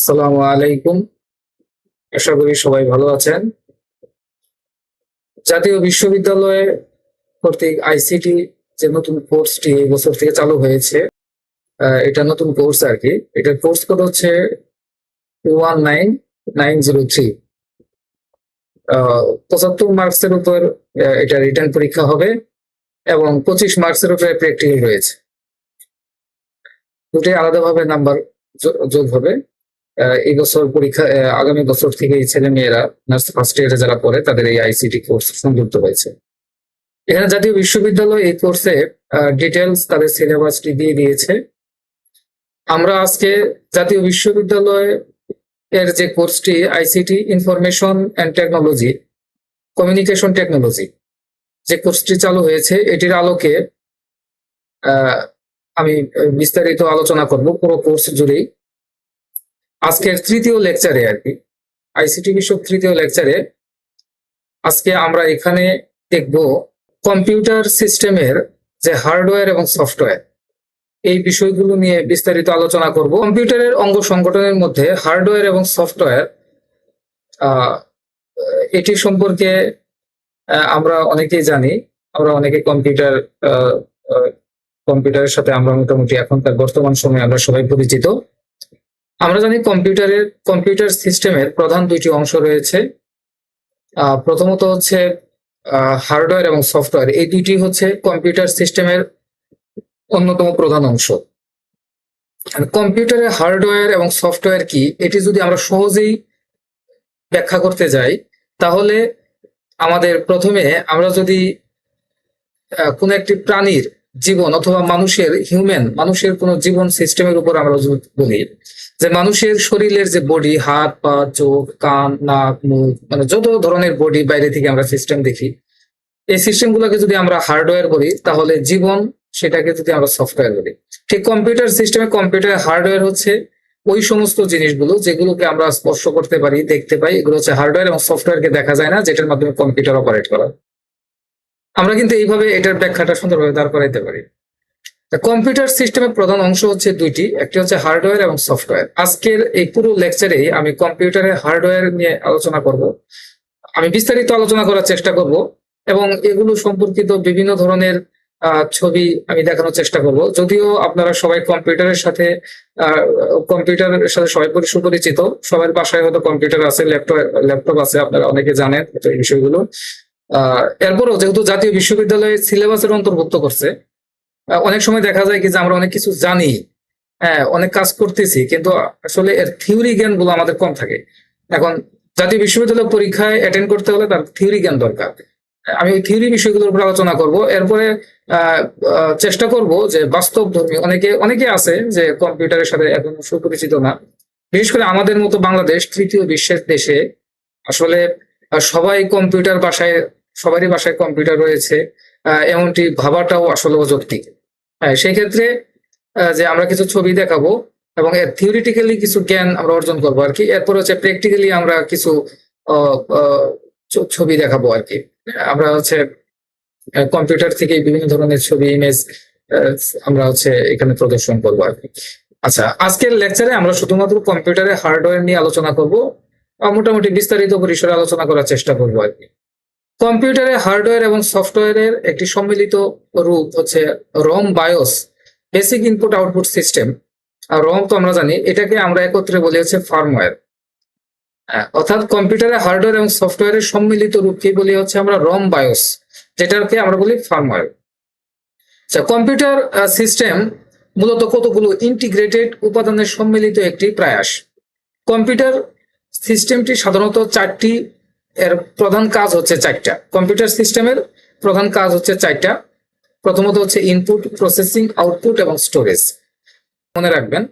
আসসালামু আলাইকুম। আশা করি সবাই ভালো আছেন। জাতীয় বিশ্ববিদ্যালয়ে কর্তৃক আইসিটি যে নতুন কোর্সটি এই বছর থেকে চালু হয়েছে এটা নতুন কোর্স আর কি। এটার কোর্স কোড হচ্ছে one nine nine zero three পঁচাত্তর মার্কসের উপর এটা রিটার্ন পরীক্ষা হবে এবং পঁচিশ মার্কসের উপরে প্র্যাকটিক্যাল রয়েছে। দুটি আলাদাভাবে নাম্বার যোগ হবে। এই বছর পরীক্ষা আগামী বছর থেকে এই ছেলে মেয়েরা নার্স ফার্স্ট ইয়ারে যারা পড়ে, তাদের এই আইসিটি কোর্স সংযুক্ত হয়েছে। এখানে জাতীয় বিশ্ববিদ্যালয় এই কোর্সে ডিটেলস তাদের সিলেবাসটি দিয়ে দিয়েছে। আমরা আজকে জাতীয় বিশ্ববিদ্যালয় এর যে কোর্সটি ICT information and technology communication technology যে কোর্সটি চালু হয়েছে, এটির আলোকে আমি বিস্তারিত আলোচনা করব। পুরো কোর্স জুড়েই আজকের তৃতীয় লেকচারে আর কি। আইসিটি বিষয়ক তৃতীয় লেকচারে আজকে আমরা এখানে দেখব কম্পিউটার সিস্টেমের যে হার্ডওয়্যার এবং সফটওয়্যার এই বিষয়গুলো নিয়ে বিস্তারিত আলোচনা করব। কম্পিউটারের অঙ্গ সংগঠনের মধ্যে হার্ডওয়্যার এবং সফটওয়্যার এটি সম্পর্কে আমরা অনেকেই জানি, আমরা অনেকে কম্পিউটার কম্পিউটারের সাথে আমরা মোটামুটি এখনকার বর্তমান সময়ে আমরা সবাই পরিচিত। আমরা জানি কম্পিউটারের, কম্পিউটার সিস্টেমের প্রধান দুইটি অংশ রয়েছে। প্রথমত হচ্ছে হার্ডওয়্যার এবং সফটওয়্যার। এই দুইটি হচ্ছে কম্পিউটার সিস্টেমের অন্যতম প্রধান অংশ। কম্পিউটারের হার্ডওয়্যার এবং সফটওয়্যার কি, এটি যদি আমরা সহজেই ব্যাখ্যা করতে যাই, তাহলে আমাদের প্রথমে আমরা যদি কোনো একটি প্রাণীর জীবন অথবা মানুষের হিউম্যান মানুষের কোনো জীবন সিস্টেমের উপর আমরা বলি যে মানুষের শরীরের যে বডি হাত, পা, চোখ, কান, নাক, মুখ মানে যত ধরনের বডি বাইরে থেকে আমরা সিস্টেম দেখি, এই সিস্টেম গুলোকে যদি আমরা হার্ডওয়্যার বলি তাহলে জীবন সেটাকে যদি আমরা সফটওয়্যার বলি। ঠিক কম্পিউটার সিস্টেমে কম্পিউটার হার্ডওয়্যার হচ্ছে ওই সমস্ত জিনিসগুলো যেগুলোকে আমরা স্পর্শ করতে পারি, দেখতে পাই। এগুলো হচ্ছে হার্ডওয়্যার এবং সফটওয়্যারকে দেখা যায় না, যেটার মাধ্যমে কম্পিউটার অপারেট করা। আমরা কিন্তু এইভাবে এটার ব্যাখ্যাটা সুন্দরভাবে দাঁড় করাইতে পারি। কম্পিউটার সিস্টেমের প্রধান অংশ হচ্ছে দুইটি, একটি হচ্ছে হার্ডওয়্যার এবং সফটওয়্যার আজকের এই পুরো লেকচারেই আমি কম্পিউটারের হার্ডওয়্যার নিয়ে আলোচনা করব। আমি বিস্তারিত আলোচনা করার চেষ্টা করব এবং এগুলো সম্পর্কিত বিভিন্ন ধরনের ছবি আমি দেখানোর চেষ্টা করব। যদিও আপনারা সবাই কম্পিউটারের সাথে কম্পিউটারের সাথে সবাই পরি- সুপরিচিত। সবার বাসায় হয়তো কম্পিউটার আছে ল্যাপটপ ল্যাপটপ আছে, আপনারা অনেকে জানেন এই বিষয়গুলো। এরপরও যেহেতু জাতীয় বিশ্ববিদ্যালয়ে সিলেবাসের অন্তর্ভুক্ত করছে অনেক সময় দেখা যায় কি যে আমরা অনেক কিছু জানি হ্যাঁ অনেক কাজ করতেছি, কিন্তু আসলে এর থিওরি জ্ঞানগুলো আমাদের কম থাকে। এখন জাতীয় বিশ্ববিদ্যালয় পরীক্ষায় অ্যাটেন্ড করতে হলে তার থিওরি জ্ঞান দরকার। আমি ওই থিওরি বিষয়গুলোর উপর আলোচনা করব। এরপরে চেষ্টা করব যে বাস্তব ধর্মী অনেকে অনেকে আছে যে কম্পিউটারের সাথে এখন সুপরিচিত না। বিশেষ করে আমাদের মতো বাংলাদেশ তৃতীয় বিশ্বের দেশে আসলে সবাই কম্পিউটার বাসায় সবারই বাসায় কম্পিউটার রয়েছে এমনটি ভাবাটাও আসলে অযৌক্তিক। হ্যাঁ সেই ক্ষেত্রে যে আমরা কিছু ছবি দেখাবো এবং এর থিওরিটিক্যালি কিছু জ্ঞান আমরা অর্জন করব আর কি, এরপর হচ্ছে প্র্যাকটিক্যালি আমরা কিছু ছবি দেখাবো আর কি। আমরা হচ্ছে কম্পিউটার থেকে বিভিন্ন ধরনের ছবি ইমেজ আমরা হচ্ছে এখানে প্রদর্শন করব আর কি। আচ্ছা আজকের লেকচারে আমরা শুধুমাত্র কম্পিউটারের হার্ডওয়্যার নিয়ে আলোচনা করব মোটামুটি বিস্তারিত পরিসরে আলোচনা করার চেষ্টা করব আর কি। কম্পিউটারের হার্ডওয়্যার এবং সফটওয়্যারের একটি সম্মিলিত রূপ হচ্ছে ROM BIOS, basic input output system. আর রম তো আমরা জানি, এটাকে আমরা একত্রে বলি হচ্ছে ফার্মওয়্যার। অর্থাৎ কম্পিউটারের হার্ডওয়্যার এবং সফটওয়্যারের সম্মিলিত রূপকে বলি হচ্ছে আমরা রম বায়োস, যেটাকে আমরা বলি ফার্মওয়্যার। আচ্ছা কম্পিউটার সিস্টেম মূলত কতগুলো ইন্টিগ্রেটেড উপাদানের সম্মিলিত একটি প্রয়াস। কম্পিউটার সিস্টেমটি সাধারণত চারটি এর প্রধান কাজ হচ্ছে চারটা। কম্পিউটার সিস্টেমের প্রধান কাজ হচ্ছে চারটা। প্রথমত হচ্ছে ইনপুট প্রসেসিং আউটপুট এবং স্টোরেজ মনে রাখবেন,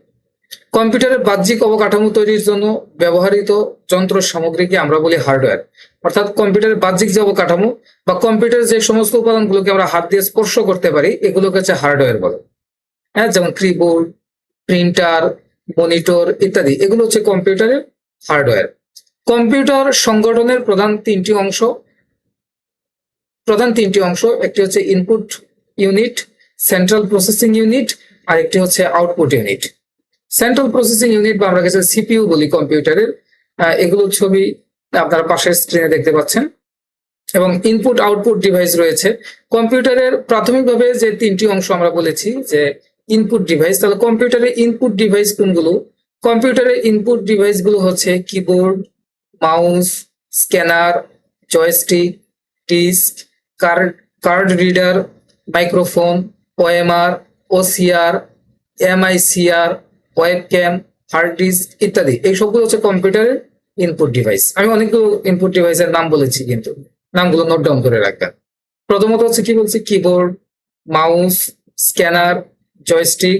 কম্পিউটারের বাহ্যিক অবকাঠামো তৈরির জন্য ব্যবহৃত যন্ত্র সামগ্রীকে আমরা বলি হার্ডওয়্যার অর্থাৎ কম্পিউটারের বাহ্যিক যে অবকাঠামো বা কম্পিউটার যে সমস্ত উপাদানগুলোকে আমরা হাত দিয়ে স্পর্শ করতে পারি, এগুলোকে হচ্ছে হার্ডওয়্যার বলে। হ্যাঁ যেমন কিবোর্ড প্রিন্টার মনিটর ইত্যাদি, এগুলো হচ্ছে কম্পিউটারের হার্ডওয়্যার কম্পিউটার সংগঠনের প্রধান তিনটি অংশ। প্রধান তিনটি অংশ, একটি হচ্ছে input unit central processing unit আর একটি হচ্ছে output unit central processing unit বা আমরা কাছে সিপিইউ বলি কম্পিউটারের এগুলো ছবি আপনারা পাশের স্ক্রিনে দেখতে পাচ্ছেন। এবং ইনপুট আউটপুট ডিভাইস রয়েছে। কম্পিউটারের প্রাথমিকভাবে যে তিনটি অংশ আমরা বলেছি, যে ইনপুট ডিভাইস তাহলে কম্পিউটারের ইনপুট ডিভাইস কোনগুলো? কম্পিউটারের ইনপুট ডিভাইসগুলো হচ্ছে keyboard mouse, scanner, joystick, disk, card card reader, microphone, OMR, OCR, MICR webcam hard disk ইত্যাদি। এই সবগুলো হচ্ছে কম্পিউটারের ইনপুট ডিভাইস আমি অনেকগুলো ইনপুট ডিভাইসের নাম বলেছি কিন্তু, নামগুলো নোট ডাউন করে রাখবেন। প্রথমত হচ্ছে কি বলছি? কিবোর্ড মাউস স্ক্যানার জয়স্টিক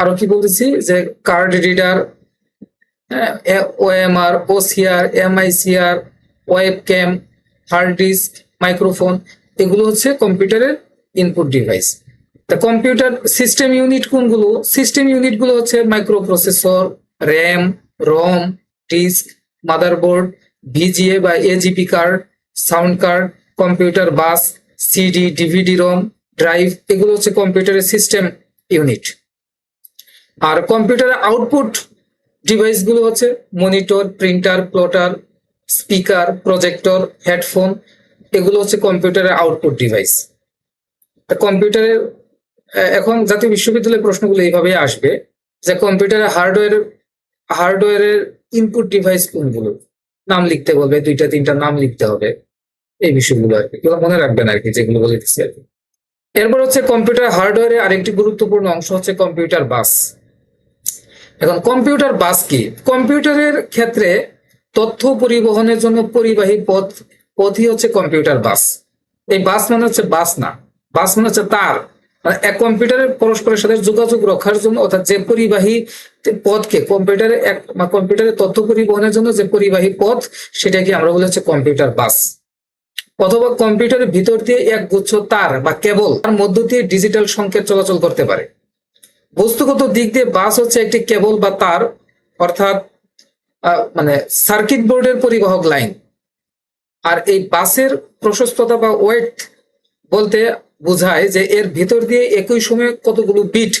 আরও কি বলতেছি? যে card reader OMR OCR MICR, webcam, hard disk, microphone, এগুলো হচ্ছে কম্পিউটারের ইনপুট ডিভাইস তা কম্পিউটার সিস্টেম ইউনিট কোনগুলো? সিস্টেম ইউনিটগুলো হচ্ছে microprocessor RAM ROM disk motherboard VGA বা AGP card sound card computer bus CD DVD ROM drive এগুলো হচ্ছে কম্পিউটারের সিস্টেম ইউনিট আর কম্পিউটারের আউটপুট ডিভাইসগুলো হচ্ছে monitor, printer, plotter, speaker, projector, headphone, এগুলো হচ্ছে কম্পিউটারের আউটপুট ডিভাইস। কম্পিউটারের এখন জাতীয় বিশ্ববিদ্যালয়ের প্রশ্নগুলো এইভাবেই আসবে যে কম্পিউটারের হার্ডওয়্যার, হার্ডওয়্যারের ইনপুট ডিভাইস কোনগুলো? নাম লিখতে বলবে, দুইটা, তিনটা নাম লিখতে হবে। এই বিষয়গুলো আর কি। মনে রাখবেন আর কি, যেগুলো বলেছি আর কি। এরপর হচ্ছে কম্পিউটার হার্ডওয়্যারের আরেকটি গুরুত্বপূর্ণ অংশ হচ্ছে কম্পিউটার বাস। এখন কম্পিউটার বাস কি? কম্পিউটারের ক্ষেত্রে তথ্য পরিবহনের জন্য পরিবাহী পথ, পথই হচ্ছে কম্পিউটার বাস। এই বাস মানে হচ্ছে বাস না। বাস মানে হচ্ছে তার। মানে এক কম্পিউটারের পরস্পরের সাথে যোগাযোগ রক্ষার জন্য, অর্থাৎ যে পরিবাহী পথকে, কম্পিউটারে এক বা কম্পিউটারের তথ্য পরিবহনের জন্য যে পরিবাহী পথ, সেটাকে আমরা বলি হচ্ছে কম্পিউটার বাস। অথবা কম্পিউটারের ভিতর দিয়ে এক গুচ্ছ তার বা কেবল, তার মধ্য দিয়ে ডিজিটাল সংকেত চলাচল করতে পারে। বস্তুগত দিক দিয়ে বাস হচ্ছে একটি কেবল বা তার, অর্থাৎ মানে সার্কিট বোর্ডের পরিবাহক লাইন আর এই বাসের প্রশস্ততা বা ওয়েট বলতে বোঝায় যে এর ভিতর দিয়ে একই সময়ে কতগুলো বিট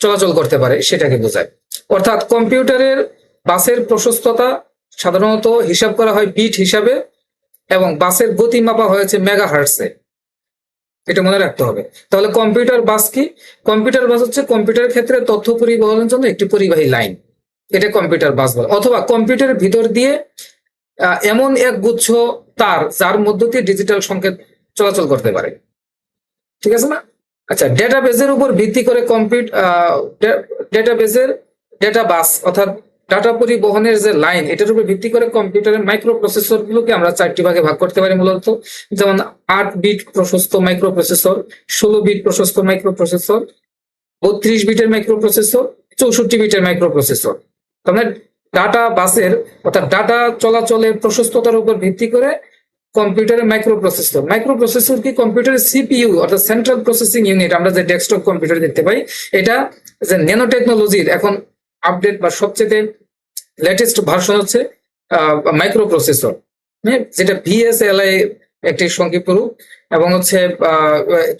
চলাচল করতে পারে, সেটাকে বোঝায়। অর্থাৎ কম্পিউটারের বাসের প্রশস্ততা সাধারণত হিসাব করা হয় বিট হিসাবে এবং বাসের গতি মাপা হয়েছে মেগা হার্টসে এটা মনে রাখতে হবে। তাহলে কম্পিউটার বাস কি? কম্পিউটার বাস হচ্ছে কম্পিউটার ক্ষেত্রে তথ্য পরিবহনের জন্য একটি পরিবাহী লাইন এটা কম্পিউটার বাস বলে। অথবা কম্পিউটারের ভিতর দিয়ে এমন এক গুচ্ছ তার, যার মধ্য দিয়ে ডিজিটাল সংকেত চলাচল করতে পারে। ঠিক আছে না? আচ্ছা ডেটাবেজের উপর ভিত্তি করে কম্পিউটার ডেটাবেজের ডেটা বাস অর্থাৎ ডাটা পরিবহনের যে লাইন, এটার উপর ভিত্তি করে কম্পিউটারের মাইক্রো প্রসেসর গুলোকে আমরা চারটি ভাগে ভাগ করতে পারি মূলত। যেমন আট বিট প্রশস্ত মাইক্রো প্রসেসর ষোলো বিট প্রশস্ত মাইক্রো প্রসেসর বত্রিশ বিটের মাইক্রো প্রসেসর চৌষট্টি বিটের মাইক্রো প্রসেসর মানে ডাটা বাসের অর্থাৎ ডাটা চলাচলের প্রশস্ততার উপর ভিত্তি করে কম্পিউটারের মাইক্রো প্রসেসর মাইক্রো প্রসেসর কি কম্পিউটারের সিপিইউ, অর্থাৎ সেন্ট্রাল প্রসেসিং ইউনিট, আমরা যে ডেস্কটপ কম্পিউটার দেখতে পাই, এটা যে ন্যানো টেকনোলজির এখন আপডেট বা সবচেয়ে লেটেস্ট ভার্সন হচ্ছে মাইক্রো প্রসেসর হ্যাঁ? যেটা ভিএসএলআই একটি সংক্ষিপ্ত রূপ এবং হচ্ছে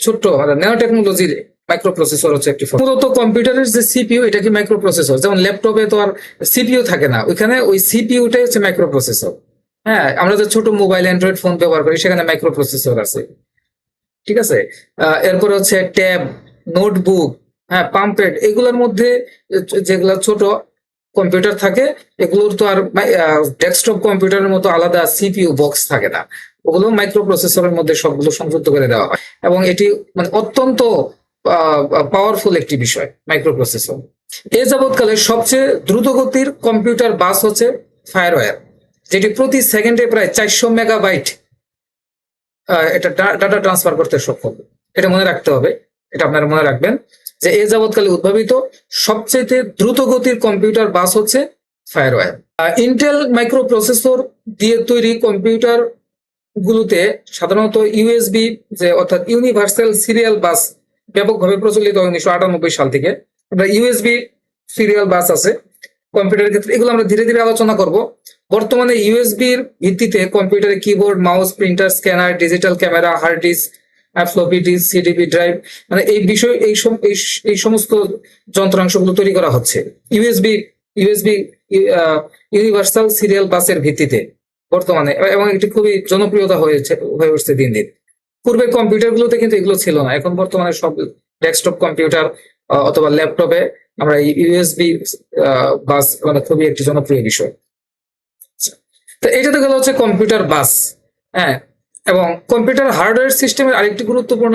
ছোট্ট ন্যানো টেকনোলজির মাইক্রো প্রসেসর হচ্ছে একটি। মূলত কম্পিউটারের যে সিপিইউ এটা কি মাইক্রো প্রসেসর যেমন ল্যাপটপে তো আর সিপিইউ থাকে না, ওইখানে ওই সিপিইউটাই হচ্ছে মাইক্রো প্রসেসর হ্যাঁ? আমরা যে ছোট মোবাইল অ্যান্ড্রয়েড ফোন ব্যবহার করি, সেখানে মাইক্রো প্রসেসর আছে, ঠিক আছে? এরপর হচ্ছে ট্যাব নোটবুক হ্যাঁ পাম্পেড এগুলোর মধ্যে যেগুলো ছোট কম্পিউটার থাকে, এগুলোর তো আর ডেস্কটপ কম্পিউটারের মতো আলাদা সিপিইউ বক্স থাকে না। ওগুলো মাইক্রো প্রসেসরের মধ্যে সবগুলো সংযুক্ত করে দেওয়া হয়। এবং এটি মানে অত্যন্ত পাওয়ারফুল একটি বিষয় মাইক্রো প্রসেসর এ যাবৎকালে সবচেয়ে দ্রুতগতির কম্পিউটার বাস হচ্ছে ফায়ারওয়্যার যেটি প্রতি সেকেন্ডে প্রায় চারশো মেগাবাইট এটা ডাটা ট্রান্সফার করতে সক্ষম। এটা মনে রাখতে হবে, এটা আপনারা মনে রাখবেন। যে এ যাবৎকালে উদ্ভাবিত সবচেয়ে দ্রুত গতির কম্পিউটার বাস হচ্ছে ফায়ারওয়্যার ইন্টেল মাইক্রো প্রসেসর দিয়ে তৈরি কম্পিউটার গুলোতে সাধারণত ইউএসবি যে অর্থাৎ ইউনিভার্সাল সিরিয়াল বাস ব্যাপকভাবে প্রচলিত উনিশশো আটানব্বই সাল থেকে। ইউএসবি সিরিয়াল বাস আছে কম্পিউটারের ক্ষেত্রে। এগুলো আমরা ধীরে ধীরে আলোচনা করব। বর্তমানে ইউএসবির ভিত্তিতে কম্পিউটারে keyboard mouse printer scanner digital camera hard disk floppy disk CDP drive মানে এই বিষয়, এই এই সমস্ত যন্ত্রাংশগুলো তৈরি করা হচ্ছে। ইউএসবি ইউএসবি ইউনিভার্সাল সিরিয়াল বাসের ভিত্তিতে বর্তমানে এবং এটি খুবই জনপ্রিয়তা হয়েছে, হয়ে উঠছে দিন দিন। পূর্বে কম্পিউটারগুলোতে কিন্তু এগুলো ছিল না, এখন বর্তমানে সব ডেস্কটপ কম্পিউটার অথবা ল্যাপটপে আমরা ইউএসবি বাস মানে খুবই একটি জনপ্রিয় বিষয়। তো এটা তো গেল হচ্ছে কম্পিউটার বাস হ্যাঁ? এবং কম্পিউটার হার্ডওয়্যার সিস্টেমের আরেকটি গুরুত্বপূর্ণ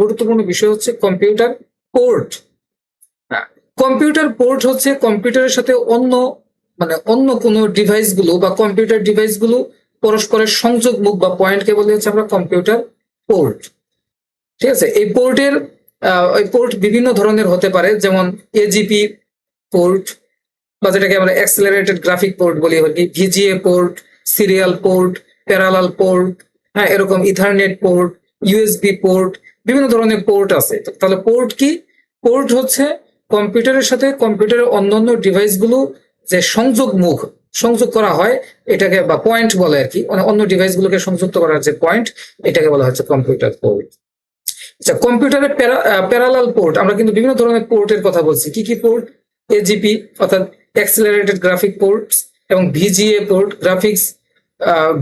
গুরুত্বপূর্ণ বিষয় হচ্ছে কম্পিউটার পোর্ট কম্পিউটার পোর্ট হচ্ছে কম্পিউটারের সাথে অন্য মানে অন্য কোনো ডিভাইসগুলো বা কম্পিউটার ডিভাইসগুলো পরস্পরের সংযোগ মুখ বা পয়েন্টকে বলে হচ্ছে আমরা কম্পিউটার পোর্ট ঠিক আছে? এই পোর্টের এই পোর্ট বিভিন্ন ধরনের হতে পারে, যেমন এজিপি পোর্ট বা যেটাকে আমরা অ্যাক্সেলারেটেড গ্রাফিক পোর্ট বলি হলি VGA port serial port parallel port হ্যাঁ এরকম ইথারনেট পোর্ট ইউএসবি পোর্ট বিভিন্ন ধরনের পোর্ট আছে। তাহলে পোর্ট কি? পোর্ট হচ্ছে কম্পিউটারের সাথে কম্পিউটারের অন্যান্য ডিভাইসগুলো যে সংযোগ মুখ, সংযোগ করা হয়, এটাকে বা পয়েন্ট বলে আর কি। মানে অন্য ডিভাইসগুলোকে সংযুক্ত করার যে পয়েন্ট এটাকে বলা হচ্ছে কম্পিউটার পোর্ট আচ্ছা কম্পিউটারের প্যারালাল পোর্ট আমরা কিন্তু বিভিন্ন ধরনের পোর্টের কথা বলছি। কি কি পোর্ট এজিপি অর্থাৎ অ্যাক্সেলারেটেড গ্রাফিক পোর্টস এবং VGA port graphics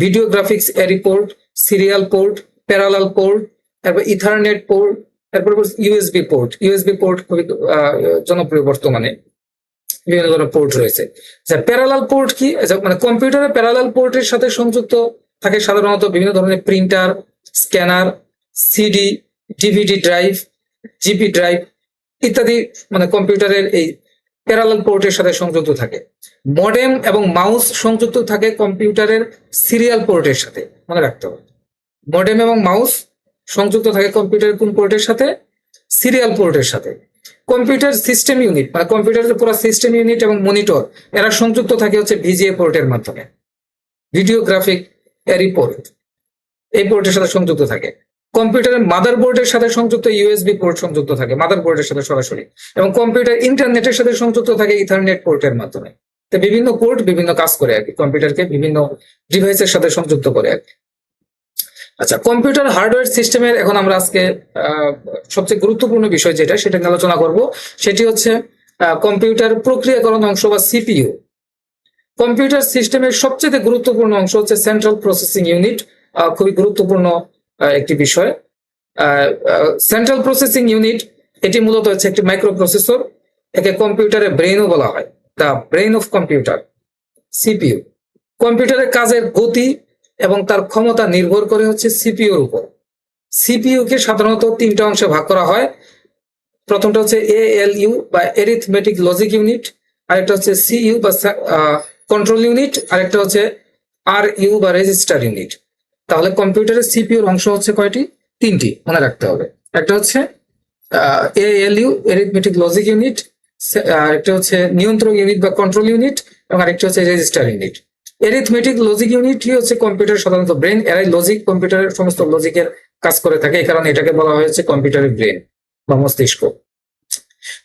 video graphics array port serial port parallel port তারপর ইথারনেট পোর্ট তারপর ইউএসবি পোর্ট ইউএসবি পোর্ট খুবই জনপ্রিয় বর্তমানে। বিভিন্ন ধরনের পোর্ট রয়েছে। প্যারালাল পোর্ট কি? আচ্ছা, মানে কম্পিউটারের প্যারালাল পোর্টের সাথে সংযুক্ত থাকে সাধারণত বিভিন্ন ধরনের printer scanner CD DVD drive zip drive ইত্যাদি মানে কম্পিউটারের এই প্যারালাল পোর্টের সাথে সংযুক্ত থাকে। মডেম এবং মাউস সংযুক্ত থাকে কম্পিউটারের সিরিয়াল পোর্টের সাথে। মনে রাখতে হবে। মডেম এবং মাউস সংযুক্ত থাকে কম্পিউটারের কোন পোর্টের সাথে? সিরিয়াল পোর্টের সাথে। কম্পিউটার সিস্টেম ইউনিট মানে কম্পিউটারের পুরো সিস্টেম ইউনিট এবং মনিটর এরা সংযুক্ত থাকে হচ্ছে ভিজিএ পোর্টের মাধ্যমে। ভিডিও গ্রাফিক এরি পোর্ট এই পোর্টের সাথে সংযুক্ত থাকে। কম্পিউটারের মাদার বোর্ডের সাথে সংযুক্ত ইউএসবি পোর্ট সংযুক্ত থাকে মাদার বোর্ডের সাথে সরাসরি। এবং কম্পিউটার ইন্টারনেটের সাথে সংযুক্ত থাকে ইথারনেট পোর্টের মাধ্যমে। তো বিভিন্ন পোর্ট বিভিন্ন কাজ করে আর কি কম্পিউটারকে বিভিন্ন ডিভাইসের সাথে সংযুক্ত করে আর কি। আচ্ছা কম্পিউটার হার্ডওয়্যার সিস্টেমের এখন আমরা আজকে সবচেয়ে গুরুত্বপূর্ণ বিষয় যেটা, সেটা নিয়ে আলোচনা করব। সেটি হচ্ছে কম্পিউটার প্রক্রিয়াকরণ অংশ বা সিপিইউ কম্পিউটার সিস্টেমের সবচেয়ে গুরুত্বপূর্ণ অংশ হচ্ছে সেন্ট্রাল প্রসেসিং ইউনিট খুবই গুরুত্বপূর্ণ একটি বিষয়। সেন্ট্রাল প্রসেসিং ইউনিট এটি মূলত হচ্ছে একটি মাইক্রো প্রসেসর একে কম্পিউটারের ব্রেনও বলা হয় the brain of computer CPU কম্পিউটারের কাজের গতি এবং তার ক্ষমতা নির্ভর করে হচ্ছে সিপিইউর উপর। সিপিইউ কে সাধারণত তিনটা অংশে ভাগ করা হয়। প্রথমটা হচ্ছে এএলইউ বা এরিথমেটিক লজিক ইউনিট আরেকটা হচ্ছে সিইউ বা কন্ট্রোল ইউনিট আরেকটা হচ্ছে আর ইউ বা রেজিস্টার ইউনিট তাহলে কম্পিউটারের সিপিইউর অংশ হচ্ছে কয়টি? তিনটি মনে রাখতে হবে। একটা হচ্ছে এএলইউ এরিথমেটিক লজিক ইউনিট আরেকটা হচ্ছে নিয়ন্ত্রক ইউনিট বা কন্ট্রোল ইউনিট এবং আরেকটা হচ্ছে রেজিস্টার ইউনিট এরিথমেটিক লজিক ইউনিটই হচ্ছে কম্পিউটার সাধারণত ব্রেন এরাই লজিক কম্পিউটারের সমস্ত লজিকের কাজ করে থাকে। এই কারণে এটাকে বলা হয়েছে কম্পিউটারের ব্রেন বা মস্তিষ্ক।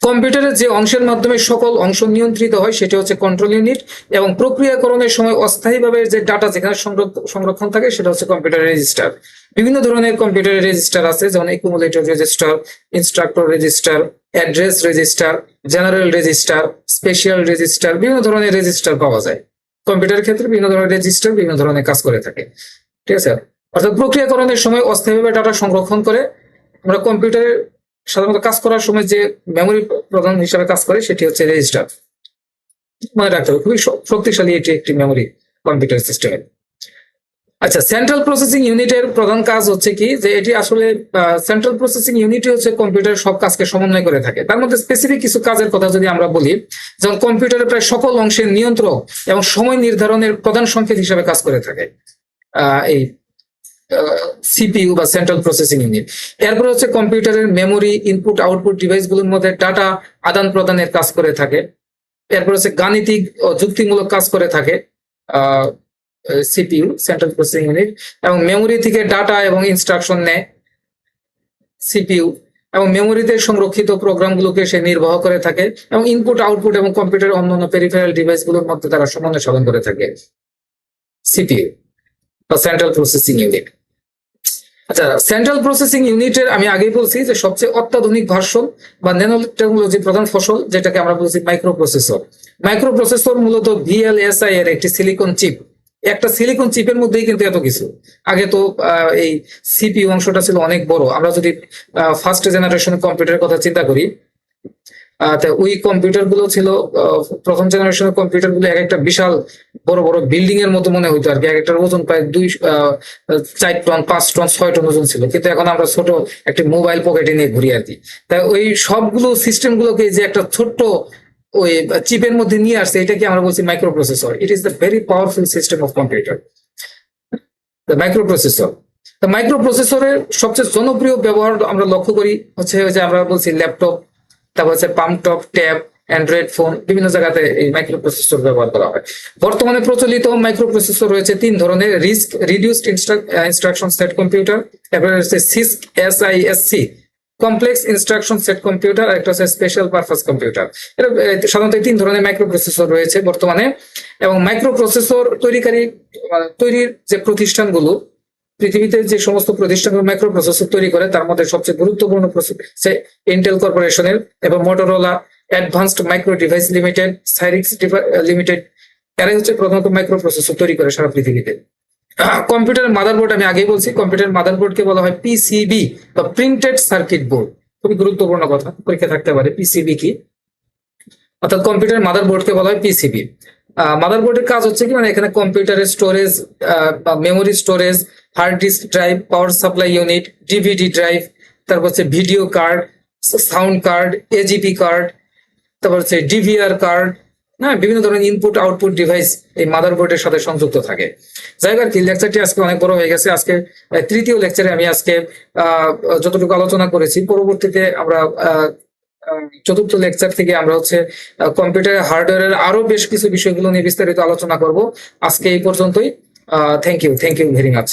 কম্পিউটারের যে অংশের মাধ্যমে সকল অংশ নিয়ন্ত্রিত হয়, সেটি হচ্ছে কন্ট্রোল ইউনিট এবং প্রক্রিয়াকরণের সময় অস্থায়ীভাবে যে ডাটা যেখানে সংরক্ষ- সংরক্ষণ থাকে, সেটা হচ্ছে কম্পিউটার রেজিস্টার বিভিন্ন ধরনের কম্পিউটারের রেজিস্টার আছে, যেমন accumulator register instructor register address register general register special register বিভিন্ন ধরনের রেজিস্টার পাওয়া যায়। কম্পিউটারের ক্ষেত্রে বিভিন্ন ধরনের রেজিস্টার বিভিন্ন ধরনের কাজ করে থাকে। ঠিক আছে? অর্থাৎ প্রক্রিয়াকরণের সময় অস্থায়ীভাবে ডাটা সংরক্ষণ করে আমরা কম্পিউটারে সাধারণত কাজ করার সময় যে মেমোরি প্রধান হিসাবে কাজ করে সেটি হচ্ছে রেজিস্টার মনে রাখতে হবে, খুবই শক্তিশালী এটি একটি মেমোরি কম্পিউটার সিস্টেমের আচ্ছা সেন্ট্রাল প্রসেসিং ইউনিটের প্রধান কাজ হচ্ছে কি যে এটি আসলে সেন্ট্রাল প্রসেসিং ইউনিটই হচ্ছে কম্পিউটারের সব কাজকে সমন্বয় করে থাকে। তার মধ্যে স্পেসিফিক কিছু কাজের কথা যদি আমরা বলি, যেমন কম্পিউটারের প্রায় সকল অংশের নিয়ন্ত্রক এবং সময় নির্ধারণের প্রধান সংকেত হিসাবে কাজ করে থাকে এই সিপিইউ বা সেন্ট্রাল প্রসেসিং ইউনিট এরপর হচ্ছে কম্পিউটারের মেমোরি ইনপুট আউটপুট ডিভাইসগুলোর মধ্যে ডাটা আদান প্রদানের কাজ করে থাকে। এরপর হচ্ছে গাণিতিক ও যুক্তিমূলক কাজ করে থাকে সিপিইউ সেন্ট্রাল প্রসেসিং ইউনিট এবং মেমোরি থেকে ডাটা এবং ইনস্ট্রাকশন নেয় সিপিইউ এবং মেমোরিতে সংরক্ষিত প্রোগ্রামগুলোকে সে নির্বাহ করে থাকে, এবং ইনপুট আউটপুট এবং কম্পিউটারের অন্যান্য পেরিফেরাল ডিভাইসগুলোর মধ্যে তারা সমন্বয় সাধন করে থাকে সিপিইউ বা সেন্ট্রাল প্রসেসিং ইউনিট আচ্ছা সেন্ট্রাল প্রসেসিং ইউনিটের আমি আগেই বলছি যে সবচেয়ে অত্যাধুনিক ভার্সন বা ন্যানো টেকনোলজি প্রধান ফসল, যেটাকে আমরা বলছি মাইক্রো প্রসেসর মাইক্রো প্রসেসর মূলত ভিএলএসআই এর একটি সিলিকন চিপ একটা সিলিকন চিপের মধ্যেই কিন্তু এত কিছু। আগে তো এই সিপিইউ অংশটা ছিল অনেক বড়। আমরা যদি ফার্স্ট জেনারেশন কম্পিউটারের কথা চিন্তা করি ওই কম্পিউটারগুলো ছিল প্রথম জেনারেশনের কম্পিউটারগুলো এক একটা বিশাল বড় বড় বিল্ডিং এর মতো মনে হইতো আর কি এক একটার ওজন প্রায় দুই চার টন, পাঁচ টন, ছয় টন ওজন ছিল। কিন্তু এখন আমরা ছোট একটি মোবাইল পকেটে নিয়ে ঘুরি আর কি তাই ওই সবগুলো সিস্টেম গুলোকে যে একটা ছোট্ট ওই চিপের মধ্যে নিয়ে আসছে, এটাকে আমরা বলছি microprocessor it is the very powerful system of computer microprocessor তো মাইক্রো প্রসেসরের সবচেয়ে জনপ্রিয় ব্যবহার আমরা লক্ষ্য করি হচ্ছে যে আমরা বলছি ল্যাপটপ, তারপর হচ্ছে পাম্পটপ ট্যাব, অ্যান্ড্রয়েড ফোন, বিভিন্ন জায়গাতে এই মাইক্রো প্রসেসর ব্যবহার করা হয়। বর্তমানে প্রচলিত মাইক্রো প্রসেসর রয়েছে তিন ধরনের RISC reduced instruction set computer এরপরে হচ্ছে CISC S I S C complex instruction set computer আর একটা হচ্ছে স্পেশাল পারপাস কম্পিউটার এটা সাধারণত তিন ধরনের মাইক্রো প্রসেসর রয়েছে বর্তমানে এবং মাইক্রো প্রসেসর তৈরিকারী তৈরির যে প্রতিষ্ঠানগুলো, পৃথিবীতে যে সমস্ত প্রতিষ্ঠানগুলো মাইক্রো প্রসেসর তৈরি করে, তার মধ্যে সবচেয়ে গুরুত্বপূর্ণ ইন্টেল কর্পোরেশনের এবং Motorola advanced micro device limited Cyrix limited এরাই হচ্ছে প্রধানত মাইক্রো প্রসেসর তৈরি করে সারা পৃথিবীতে। কম্পিউটার মাদারবোর্ড, আমি আগেই বলছি, কম্পিউটার মাদারবোর্ডকে বলা হয় পিসিবি বা প্রিন্টেড সার্কিট বোর্ড খুবই গুরুত্বপূর্ণ কথা, পরীক্ষা থাকতে পারে পিসিবি কি। অর্থাৎ কম্পিউটার মাদারবোর্ডকে বলা হয় পিসিবি মাদারবোর্ডের কাজ হচ্ছে কি মানে এখানে কম্পিউটারের স্টোরেজ বা memory storage, hard disk drive, power supply unit DVD drive, তারপর হচ্ছে video card, sound card AGP card, তারপর হচ্ছে ডিভিআর কার্ড হ্যাঁ বিভিন্ন ধরনের ইনপুট আউটপুট ডিভাইস এই মাদার বোর্ডের সাথে সংযুক্ত থাকে। যাই হোক কি লেকচারটি আজকে অনেক বড় হয়ে গেছে। আজকে তৃতীয় লেকচারে আমি আজকে যতটুকু আলোচনা করেছি, পরবর্তীতে আমরা চতুর্থ লেকচার থেকে আমরা হচ্ছে কম্পিউটার হার্ডওয়্যারের আরও বেশ কিছু বিষয়গুলো নিয়ে বিস্তারিত আলোচনা করব। আজকে এই পর্যন্তই। Thank you thank you very much